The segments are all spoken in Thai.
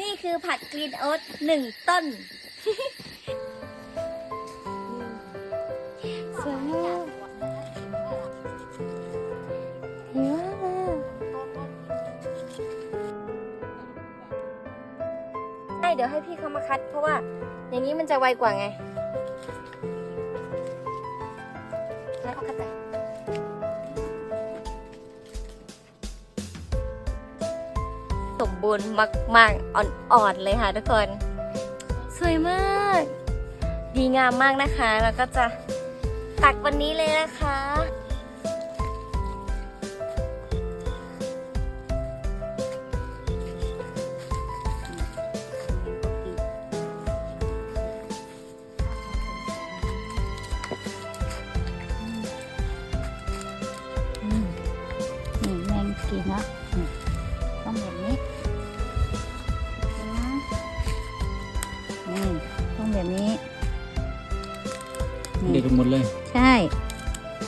นี่คือผัดกรีนโอ๊ตหนึ่งต้นสวยมากเลยใช่เดี๋ยวให้พี่เขามาคัด เพราะว่า อย่างนี้มันจะไวกว่าไง แล้วก็คัดไป สมบูรณ์มากๆอ่อนๆเลยค่ะทุกคน สวยมาก ดีงามมากนะคะ แล้วก็จะตักวันนี้เลยนะคะ ด็ดหมดเลย ใช่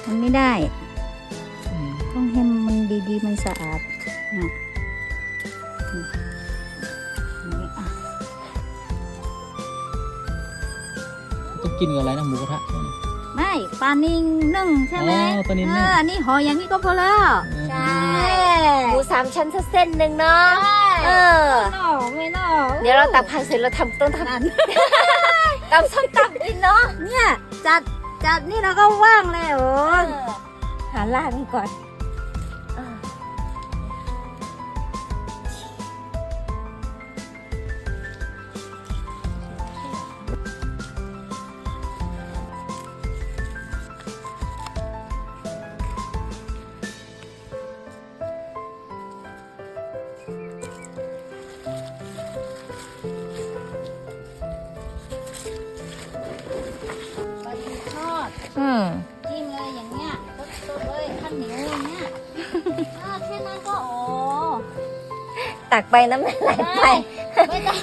มันไม่ได้ ต้องให้มันดีๆ มันสะอาดนะนี่นี่อะต้องกินกับอะไรนะหมูกระทะไม่ปลานิ่งนึ่งใช่ไหมอ๋อปลานิ่งนึ่งเอออันนี้ห่ออย่างนี้ก็พอแล้ว ใช่หมูสามชั้นสักเส้นหนึ่งเนาะเออไม่นอกไม่นอกเดี๋ยวเราตักผักเสร็จเราทำต้นทำนั่นตำส้มตำกินเนาะเนี่ยจัด จัดนี่เราก็ว่างเลยโอ้หาล่างก่อน อดอืมจิ้มเลยอย่างเงี้ยตุ๊บๆเลยข้าวเหนียวอย่างเงี้ยอ่าแค่นั้นก็โอ้ตักไปน้ำลายไหลไป ไม่ต้อง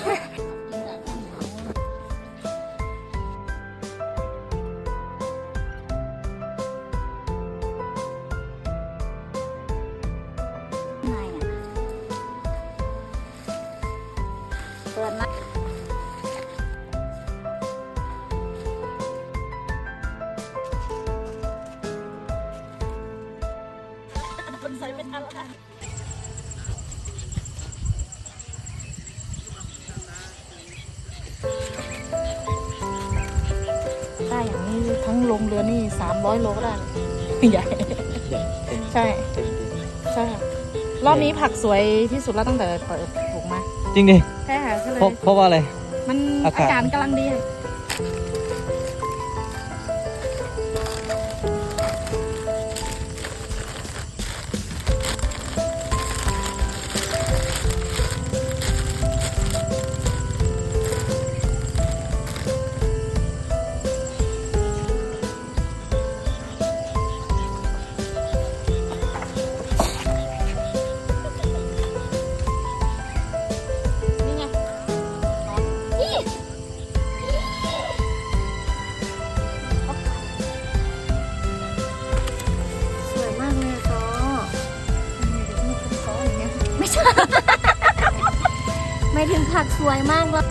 ได้อย่างนี้ทั้งลงเรือนี่สามร้อยโลก็ได้ ใหญ่ ใช่ ใช่ค่ะรอบนี้ผักสวยที่สุดแล้วตั้งแต่เปิดปลูกมา จริงดิ ใช่ค่ะก็เลยเพราะเพราะว่าอะไร มันอาอากาศกาศกำลังดี ใช่ ไม่ถึงผักสวยมากเลย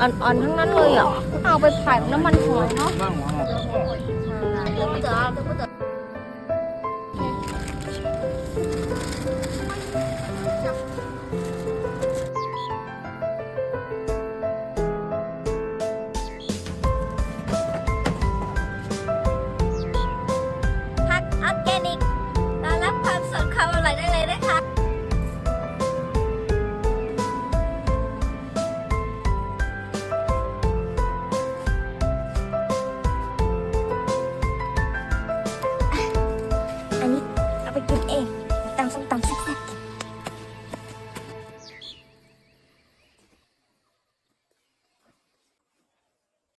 อู้อ่อนๆทั้งนั้นเลยอะเอาไปผัดน้ำมันหอยเนาะ